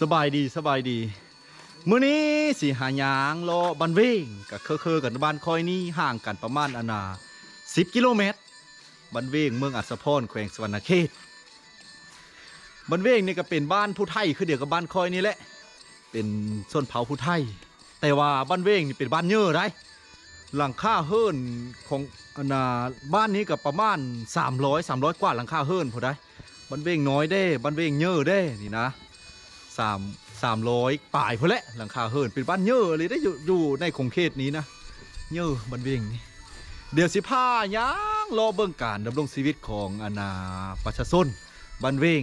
สบายดีสบายดี มื้อนี้สิหาหยางรอบันเวงกับเคอๆกันบ้านคอยนี่ห่างกันประมาณอนา10กิโลเมตร บันเวงเมืองอัศพรแขวงสวรรณเขต บันเวงนี่ก็เป็นบ้านผู้ไทยคือเดียวกับบ้านคอยนี่แหละ เป็นส้นเผาผู้ไทย แต่ว่าบ้านเวงนี่เป็นบ้านเยอะได้หลังคาเฮิรนของอนาบ้านนี้ก็ประมาณ 300 300 กว่าหลังคาเฮิรนพอได้บ้านเวงน้อยเด้บ้านเวงเยอะเด้นี่นะ สามสามร้อยป่ายพอแหละหลังคาเฮิรนเป็นบ้านเยอะเลยได้อยู่อยู่ในคงเขตนี้นะเยอะบ้านเวงนี่เดี๋ยวสิพาย่างรอเบิ่งการดำรงชีวิตของอาณาประชาชนบ้านเวง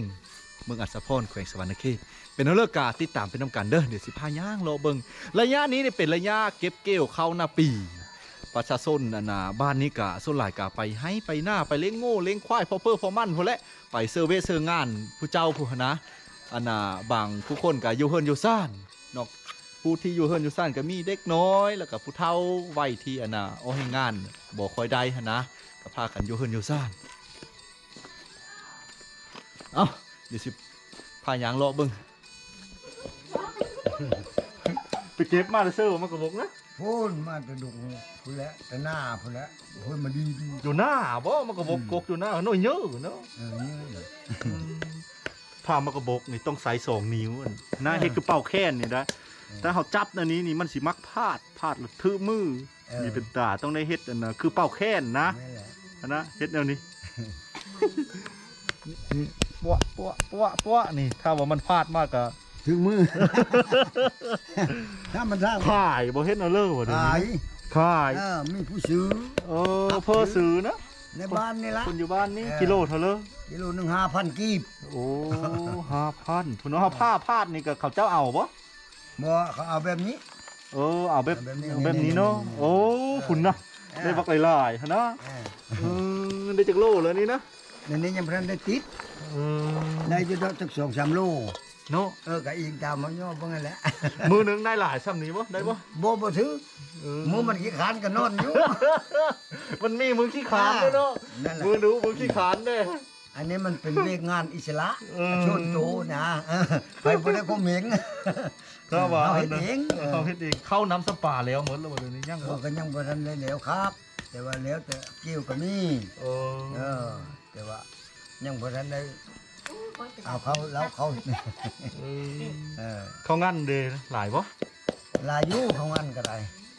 เมืองอัศพรแขวงสวรรณเขตเป็นเอาเลิกกาติดตามเป็นน้ำกันเด้อเดี๋ยวสิพาย่างรอเบิ่งระยะนี้เนี่ยเป็นระยะเก็บเกี่ยวเข้าหน้าปี ประชาชนอาณาบ้านนี้กะส่วนหลายกะไปให้ไปหน้าไปเลี้ยงโง่เลี้ยงควายพอเพื่อพอมั่นพอแหละไปเซอร์เวเซอร์งานผู้เจ้าผู้นะ อันน่ะบางผู้คนก็อยู่เฮิรนอยู่ซ่านเนอกผู้ที่อยู่เฮิรนอยู่ซ่านก็มีเด็กน้อย แล้วก็ผู้เฒ่าวัยที่อันน่ะเอาให้งานบ่ค่อยได้หันนะก็พากันอยู่เฮิรนอยู่ซ่านเอ้าเดี๋ยวสิพายางเลาะเบิ่งไปเก็บมาแล้วเซอร์มากระบอกนะพูนมาแตะดุงพูนแหล้วแต่หน้าพูนแหล้วพูนมาดีดีอยู่หน้าบ่มากระบอกกกอยู่หน้าน้อยเยอะเนาะเออเนี่ย ผ้ามากระบอกนี่ต้องใส่สองนิ้วอันหน้าเฮ็ดคือเป่าแค้นนี่นะถ้าเขาจับอันนี้นี่มันสิมักพลาดพลาดหรือทื่อมือนี่เป็นตาต้องได้เฮ็ดอันนะคือเป่าแค้นนะนี่แหละอันนะเฮ็ดแนวนี้ นี่ปัวปัวปัวปัวนี่ ถ้าว่ามันพลาดมากก็ถึงมือ ถ้ามันสร้างขายบ่เฮ็ดเอาเลยบ่เดี๋ยวขายนี้ขายเออมีผู้ซื้อเออเพ้อซื้อนะ ในบ้านนี่ละ คนอยู่บ้านนี่เออ กิโลเท่าเลยกิโลหนึ่งห้าพันกีบโอ้ห้าพันพุ่นเอาผ้าพาดนี่ก็เขาเจ้าเอาบ่บ่เขาเอาแบบนี้ เออเอาแบบเอาแบบนี้เอาแบบนี้เนาะนี่ๆๆโอ้พุ่นนะเออ ได้บักหลายๆหั่นนะเออเออได้จากโลแล้วนี่นะในนี้ยังพรันได้ติดเออได้จะได้สักสองสามโล เนาะเออก็อิงตามมันย่อเบิ่งนั่นแหละมือหนึงได้หลายซ้ำนี้บ่ได้บ่บ่บ่ถือเออหมูมันขี้ขานก็นอนอยู่ มันมีมือขี้ขานด้วยเนาะนั่นแหละ มือดูมือขี้ขานเด้ อันนี้มันเป็นเวกงานอิสระเออชนโตนะเออไปบ่ได้ก็เหม็งก็ว่าเอาเฮ็ดเองเออ เขาเฮ็ดเองเข้าน้ำสปาแล้วหมดแล้วบ่เดี๋ยวนี้ยังเอบ่อก็ยังบ่ทันได้แล้วครับ แต่ว่าแล้วแต่เกี่ยวก็มีเอเอออ แต่ว่ายังบ่ทันได้ เอาเขาแล้วเขาเออเออเขางั้นเด้หลายบ่ลายอยู่ของอันก็ได้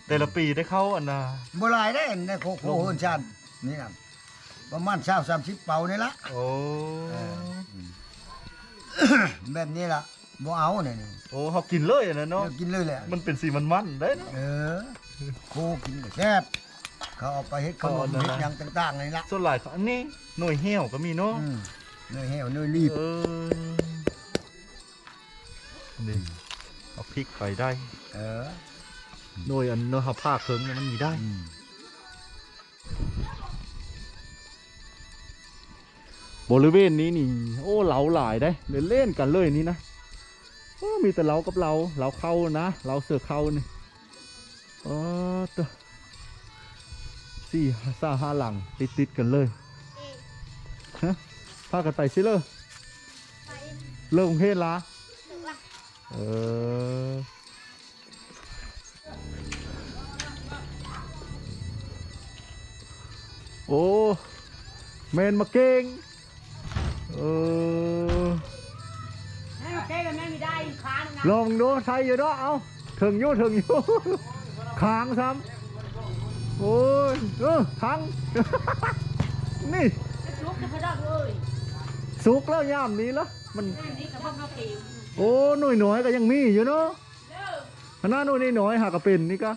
แต่ละปีได้เข้าอันน่ะบ่หลายได้ในโคโคเฮือนชันนี่น่ะประมาณ20 30เป่านี่ละโอ้เออแบบนี้ล่ะบ่เอาเนี่ยนี่โอ้เขากินเลยอันนั้นเนาะเดี๋ยวกินเลยแหละ มันเป็นสีมันๆได้เนาะ เออโคกินก็แซ่บเขาเอาไปเฮ็ดขนมอ๋อนั่นเฮ็ดนะหยังต่างๆนี่ละส่วนหลายเขาอันนี้หน่วยเหี่ยวก็มีเนาะอืม เนยเหี่ยวเนยรีบเออนี่เอาพริกไปได้เออหน่วยอันเนื้อผ้าเคิงเนี่ยมันมีได้ อืมบริเวณนี้นี่ โอ้เหลาหลายได้เล่นเล่นกันเลยนี่นะโอ้มีแต่เหลากับเราเหลาเข้านะเหลาเสือเข้านี่เออตัวสี่ซาห้าหลังติดติดๆกันเลยฮะ พากันไปสิเลยเลิกกรุงเทพละเออโอ้เมนมาเก่งเออให้มาแก้กันแม่ไม่ได้อีกครั้งนะลองดูใช่อยู่เนาะเอาถึงอยู่ถึงอยู่ ค้างซ้ำโอ้ยเออค้าง นี่ จะลุกจะพดักเลย สุกแล้วย่ามนี้ละมันแม่นี้กับพ่อเขาเก่งโอ้หน่วยหน่อยก็ยังมีอยู่เนาะเด้อขนาดหน่วยนี่หน่อยหากระเป็นนี่ก็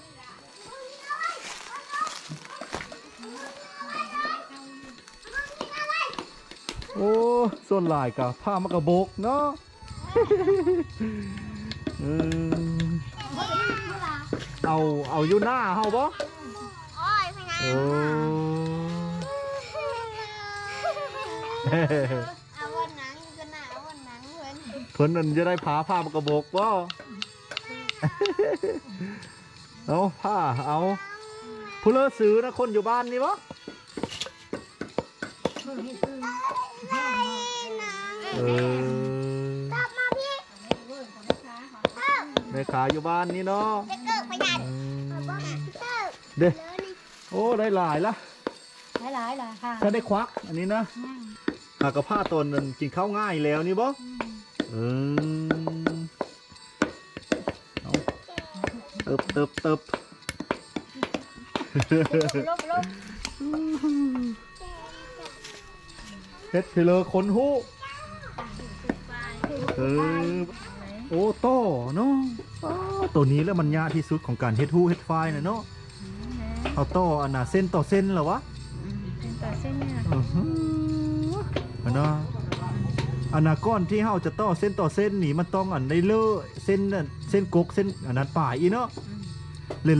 โอ้ส่วนหลายกับผ้ามากระโบกเนาะเออเอาเอาอยู่หน้าเฮาบ่โอ้ย เพื่อนเพิ่นนั่นจะได้พาผ้ามากระโบกบ่เอาผ้าเอาผู้เลิศซื้อนะคนอยู่บ้านนี่บ่เออกลับมาพี่แม่ขายอยู่บ้านนี่เนาะจะเกิดไปยันอืมเกิดเด้เลยนี่โอ้ได้หลายละหลายๆเลยค่ะถ้าได้ควักอันนี้นะหากกระผ้าตนนั้นกินข้าวง่ายแล้วนี่บ่ เออเอาเติบเติบเติบลบลบเฮ็ดเพลอคนหูเออโอ้โตเนาะอ้าวตัวนี้แล้วมันยากที่สุดของการเฮ็ดหูเฮ็ดไฟน่ะเนาะเอาโตอันน่ะเส้นต่อเส้นเหรอวะเป็นต่อเส้นเนี่ยอือหืออันน่ะ อันน่ะก้อนที่เฮาจะต่อเส้นต่อเส้นนี่มันต้องอันได้เลอะเส้นนั่นเส้นกกเส้นอันนั้นปลายอีเนาะ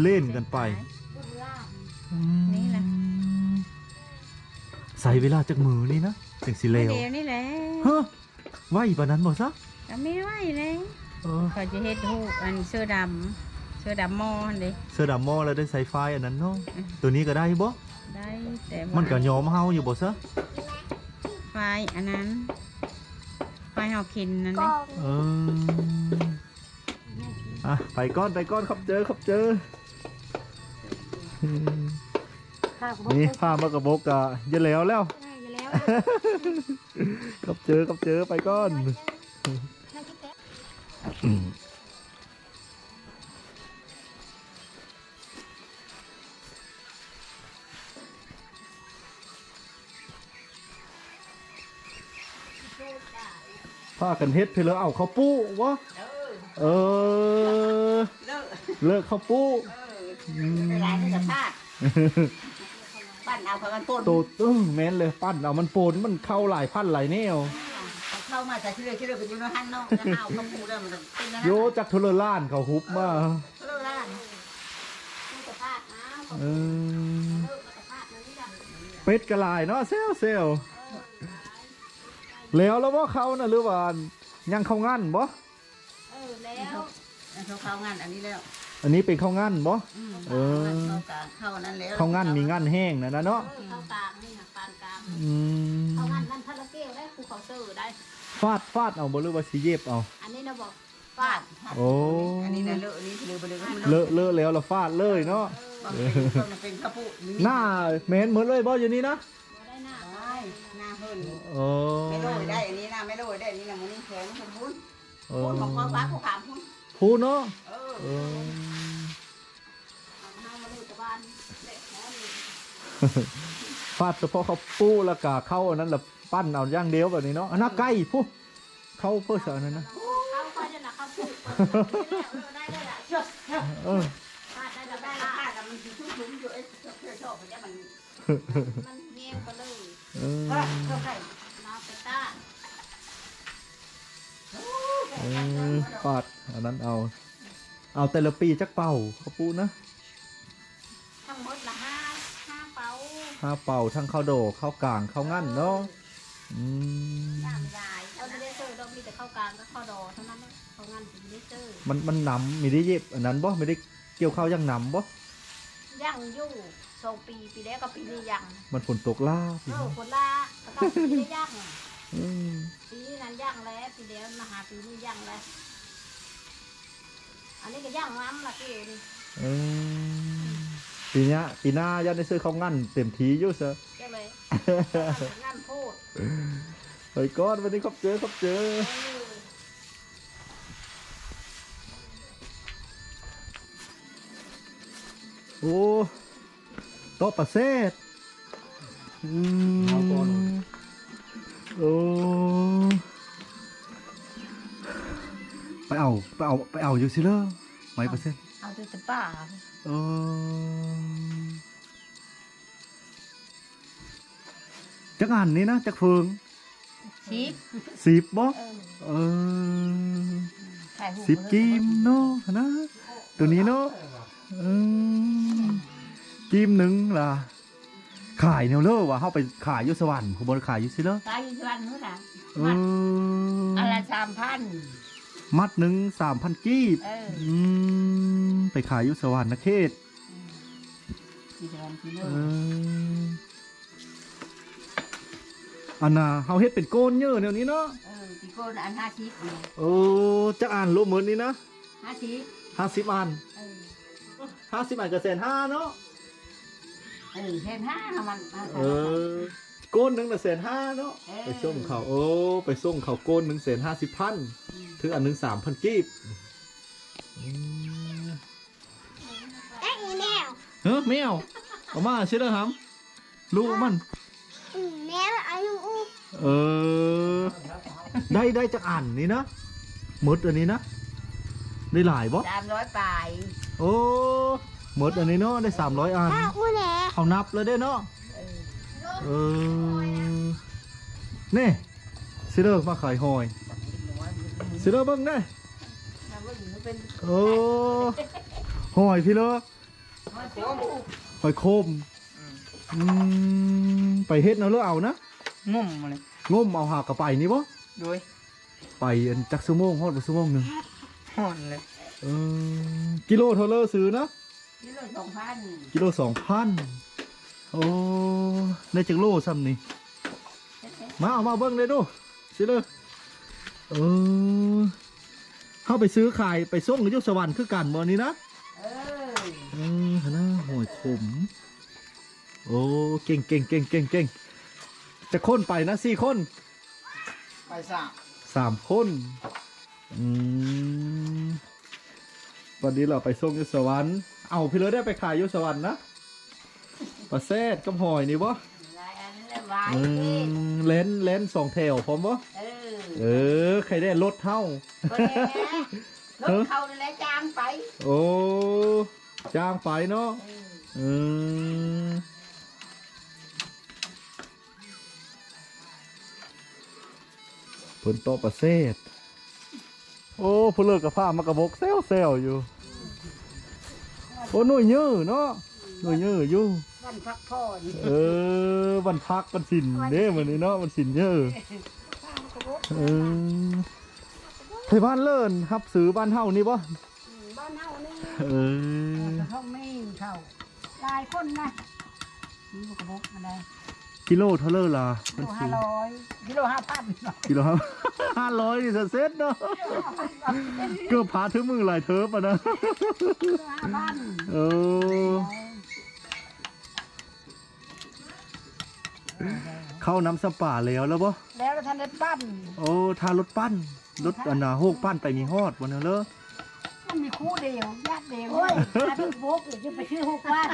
เล่นๆกันไปนี่แหละ ใส่เวลาจากมือนี่นะถึงสิเลวเดียวนี่แหละฮะไว้ปานนั้นบ่ซะก็ไม่ไหวเลยเออเขาจะเฮ็ดหูอันเสื้อดำเสื้อดำมอหั่นเด้เสื้อดำหม้อแล้วได้ใส่ไฟอันนั้นเนาะอืมตัวนี้ก็ได้บ่ได้แต่ว่ามันก็ยอมเฮาอยู่บ่ซะไฟอันนั้น ไฟเฮากินนั่นกเด้องเอออะไปก้อนไปก้อนครับเจอครับเจอนี่ผ้ามากระบกอะเย็นแล้วแล้วอยู่แล้วครับเจอครับเจอไปก้อนผ้า กันเฮ็ดเพลอเอาข้าวปูวะเออ เลิกข้าวปูมหลายสภาพปั้นเอาเขากันปนโตเออแม่นเลยปั้นเอามันโปนมันเข้าหลายพันหลายแนวเขาเข้ามาแต่ชื่อชื่อเป็นยูโนฮันเนาะจะเอาเขาปูได้มันเป็นนะโยจากทุเรล้านเขาฮุบมาเลิกล้านสภาพนะเออเป็ดกระลายเนาะเซลเซล แล้วแล้วว่าเขาน่ะหรือว่ายังเข้างั้นบ่ เออแล้วเขาเข้างานอันนี้แล้วอันนี้เป็นเข้างั้นบ่เออเขาเข้านั้นแล้วเข้างั้นมีงั้นแห้งนะนะเนาะเออเข้ากลางนี่นะปานกลางอืมเขางานนั่นพระละเกลได้ภูเขาซื้อได้ ฟาดฟาดเอาบ่หรือว่าสิเย็บเอา อันนี้นะบอกฟาดโอ้ อันนี้นะเลอะอันนี้เลยไปเลยมันเลอะเลอะแล้วเราฟาดเลยเนาะมันเป็นข้าวปูหน้าแมนเหมือนเลยบ่อยู่นี่นะ เฮิรนโอ้ไม่โรยได้อันนี้นะไม่โรยได้อันนี้นะมันนี่แข็งสมบูรณ์เอพูอดของพ่อฟ้าเขาขามพูดพูเนาะเออเออเอามาดูตะบ้านเด็กหอนี่ฟาดเฉพาะเขาปูแล้วก็เข้าอันนั้นแหละปั้นเอาอย่างเดียวแบบนี้เนาะอันน่าใกล้ผู้เข้าเพื่อเสอันนั้นนะเขาก็จะหนักเขาพูดได้ได้ละเออพาดได้จะได้ได้ละละผ้ากันมันชุ่มๆอยู่ไอ้ชอบมันจะมันมัน ปต้าเออฟาดอันนั้นเอา เอาแต่ละปีจักเป่าเขาปูนะทั้งหมดละห้าห้าเป๋าห้าเป่าทั้งเข้าโดกเข้ากลางเข้างั้นเนาะอืมย่ามยายเราไม่ได้ซื้อเรามีแต่เข้ากลางก็เข้าดอเท่านั้นเขางานถึงได้ซื้อมันมันหนำไม่ได้เย็บอันนั้นบ่ไม่ได้เกี่ยวข้าวยังหนำบ่ ย่างอยู่สองปีปีแล้วก็ปีนี้ย่างมันฝนตกล่าเออคนละก็ต้องปีได้ย่างอืมปีนั้นย่างแล้วปีแล้วมาหาปีนี้ย่างแล้วอันนี้ก็ย่างน้ำละเกี่ยวนี่เออปีเนี้ยปีหน้ายันได้ซื้อข้าวงั้นเต็มทีอยู่เซะก็เลยงานพูดเฮ้ยก้อนวันนี้ครับเจอครับเจอ โอ้โต๊ะประเสศอืมโอ้ไปเอาไปเอาไปเอาอยู่สิเลอไม่ปร์เซ็นต์เอาแต่ป้าเออจักอันนี้นะจักเฟืองชิปสิบบ่เออเออ ถ่ายหูสิบกีมเนาะนะตัวนี้เนาะอืม กีมหนึ่งล่ะ ขายแนวเลอวะเข้าไปขายอยุสวรรค์ขบวนขายอยุสิเลอตายอยู่วันนู้นค่ะเอออะไรสามพัน มัดหนึ่งสามพันกีบเออ อืมไปขายอยุสวรรค์นะเขตสี่วันกิโลเอออันน่ะเฮาเฮ็ดเป็นโกนเยอะแนวนี้เนาะเออกี่คนอันห้าชิปเนี่ยโอ้จะอ่านรูปเหมือนนี้นะห้าสิห้าสิบอันเออห้าสิบอันก็แสนห้าเนาะ เออเห็นห้ามันเออโก้นหนึ่งน่ะแสนห้าเนาะเออไปส่งเขาโอ้ไปส่งเขาโก้นหนึ่งแสนห้าสิบพันถึงอันหนึ่งสามพันกีบอืมเอ๊ะอีแมวเฮ้ยแมวเอามาชิลครับลูกมันอืมแมวอายุอู้เออ ได้ได้จากอ่านนี่นะหมดอันนี้นะได้หลายบ่สามร้อยปลายโอ้หมดอันนี้เนาะได้สามร้อยอันอ้าวอู้แหละ เขานับเลยได้เนาะเออเออนี่ซิเลอร์มาขายหอยซิเลอร์เบิ้งได้ถ้าว่าอยู่เป็นโอ้หอยพี่เลอมันโค้งหอยโคมอืมไปเฮ็ดเนาะเลือเอานะงุ่มมาเลยงมเอาหากระไปนี่บ่โดยไปอันจักชั่วโมงฮอดบ่ชั่วโมงหนึงห่อนเลยเออกิโลเท่าเลอซื้อนะ ที่เราสองพันกิโลสองพันโอ้ได้จักโลซ้ำนี่มาเอามาเบิ้งเลยดูสิเลยเออเข้าไปซื้อขายไปส่งอยุสวรรค์คือกันบ่นี้นะเออเออหน้าหอยขมโอ้เก่งเก่งเก่งเก่งเก่งจะค้นไปนะสี่คน ไปสามสามคนอืมวันนี้เราไปส่งอยุสวรรค์ เอาพี่เลยได้ไปขายอยุสวรรค์นะปลาแซดกับหอยนี่บ่ลายอันนั้นแหละวายอืมเลนเลนสองแถวพร้อมบ่เออเออ ใครได้รถเท่า ก็ได้นะรถเขานี่แหละจ้างไปโอ้จ้างไปเนาะ เอออืมเพิ่นโตะประเสศโอ้ผู้เลิกกับผ้ามากระบกเซลเซลอยู่ โอ้หน่วยยื้อเนาะหน่วยยื้ออยู่วันพักผ่อนเออวันพักวันสินเด้มันนี้เนาะวันสินเยอะเออไทยบ้านเลิ่นครับซื้อบ้านเฮานี่บ่บ้านเฮานี่เออเขาไม่เข้าหลายคนนะนี่มันกระบอกมาได้ กิโลเท่าเลอล่ะกิมันโลซื้ห้าอร้อยกิโลห้าพันกิโลครับห้าร้อยนี่จะเซ็ตเนาะเกือบพาถึงมือหลายเทิร์ฟอะนะกิโลห้าพันเออเข้าน้ำสปาแล้วแล้วบ่แล้วท่านได้ปั้นโอ้ทารถปั้นรถอันน่ะโฮกปั้นไปมีฮอดบ่เนอะเลอมันมีคู่เดียวญาติเดียวโอ้ยถ้าเป็นโบกจะไปชื่อหกพัน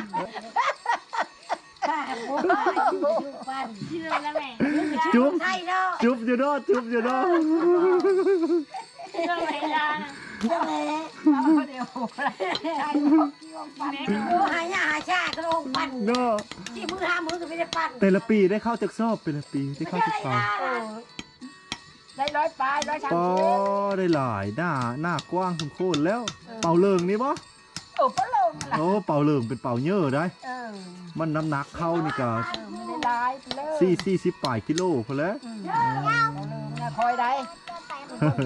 ถ้าบกไปชื่อหกพันเชื่อแล้วแม่จุ๊บ ใช่เนาะจุ๊บอยู่เนาะจุ๊บอยู่เนาะเชื่อเวลาเจ้าแม่เอาเดียวใช่พวกกี่วงปั้นโอ้หายาหาชาก็หกพันเนาะที่มือหามือก็ไม่ได้ปั้นแต่ละปีได้เข้าจากซอบแต่ละปีได้เข้าจากปลาเออได้ร้อยปลายร้อยสามปอสิบได้หลายหน้าหน้ากว้างสมโคตรแล้ว เป่าเลิงนี่บ่ เออปลาลงล่ะโอ้เป่าเลิงเป็นเป่าเยอะได้ เออมันน้ำหนักเข้านี่ก็เออไม่ได้ร้ายไปเลยสี่สี่สิบปลายกิโลพอแล้วอืมเอาเลยนะคอยได้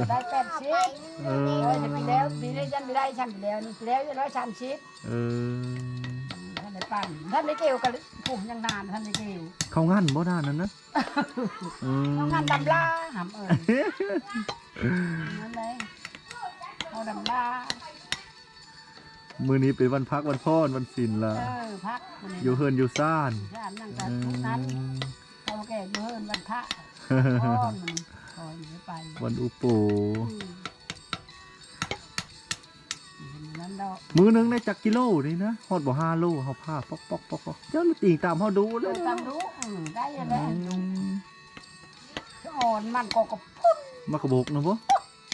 จะได้แปดสิบเอเอออจะปีแล้วปีนี้ฉันไม่ได้ฉันไปแล้วนี่ปีแล้วจะร้อยสามสิบเออท่านได้ปั้นท่านได้เกี่ยวกับผมยังนานท่านได้เกี่ยวเขางั้นบ่ด้านนั้นนะเออต้องงานดำลาหำเอิญนั่นเลยเอาดำลา มื้อนี้เป็นวันพักวันพ่อนวันศิลละเออพักวันนี้อยู่เฮินอยู่ซ่านท่านนั่งเอกันทุกนั้นอเขาแก่อยู่เฮินวันพระพ่อมันคอยอยู่ไปวันอุโปอืมนั้นดอกมื้อหนึงได้จักกิโลนี่นะฮอดบ่ห้าโลเฮาพาปอกปอกปอกปอกเจ้าหน้าตีตามเฮาดูเลเรายตามรู้อืมได้ยังไงอืมอ่อนมันก็กับพุ่นมากระบอกนะบ่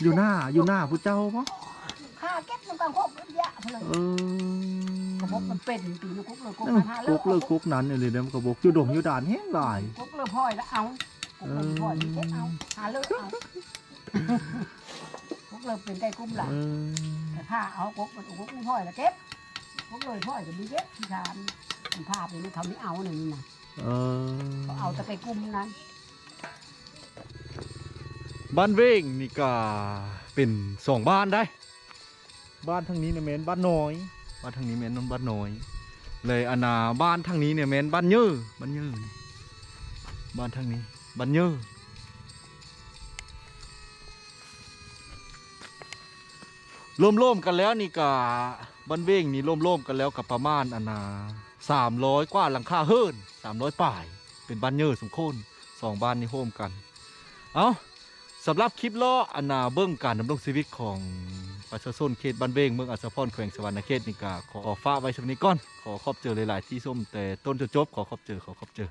อยู่หน้าอยู่หน้าผู้เจ้าบ่ ข้าเก็บมันกันครบยะเพลินเออกระบอกมันเป็นปีนกุ๊กเลยกุ๊กนั่นมาหากุ๊กเลิกกุ๊กนั้นเนี่ยเลยเด้อกระบอกอยู่ดงอยู่ด่านแห้งหลายกุ๊กเลยพ่อยแล้วเอากุ๊กเลยพ่อยเก็บเอาหาเลิกเอากุ๊กเลยเป็นไก่กุ้มหลังเออแต่ผ้าเอากุ๊กมันกุ๊กไม่พ่อยแล้วเก็บกุ๊กเลยพ่อยจะมีเก็บที่ทานมันผ้าไปนี่เขาไม่เอาหนึ่งนะเออเขาเอาแต่ไก่กุ้มนั้นบ้านเวงนี่ก็เป็นสองบ้านได้ บ้านทางนี้เนี่ยแมนบ้านน้อย บ้านทางนี้แม่นบ้านน้อย เลยอนนาบ้านทางนี้เนี่ยแมนบ้านเยอบ้านเยอบ้านทางนี้บ้านเยอร่วมๆกันแล้วนี่ก็บ้านเวงนี่ร่วมๆกันแล้วกับประมาณอันนาสามร้อยกว่าหลังคาเฮิร์นสามร้อยป่าย เป็นบ้านเยอสมโคนสองบ้านนี่โฮมกัน เอาสำหรับคลิปล้ออันนาเบื้องการดำรงชีวิตของ ประชาชนเขตบ้านเวงเมืองอัศพรแขวงสวรรณเขตนี่ก็ขอฝากไว้สักนี้ก่อนขอขอบเจอหลายๆที่ส้มแต่ต้นจนจบขอขอบเจอขอขอบเจอ